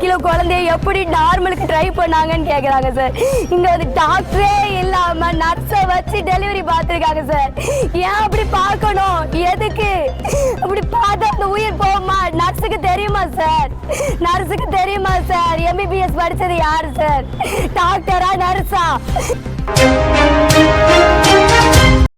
Kilo குழந்தைய எப்படி நார்மலுக்கு try பண்ணாங்கன்னு கேக்குறாங்க சார் இங்க வந்து டாக்டரே இல்லாம நர்ஸை வச்சு டெலிவரி பார்த்துருக்காங்க சார் ஏன் அப்படி பார்க்கணும்? எதுக்கு? அப்படி பார்த்தா அந்த உயிர் போகுமா? நர்ஸுக்கு தெரியுமா சார் நர்ஸுக்கு தெரியுமா சார் எம்பிபிஎஸ் படிச்சது யாரு சார் டாக்டரா நர்ஸா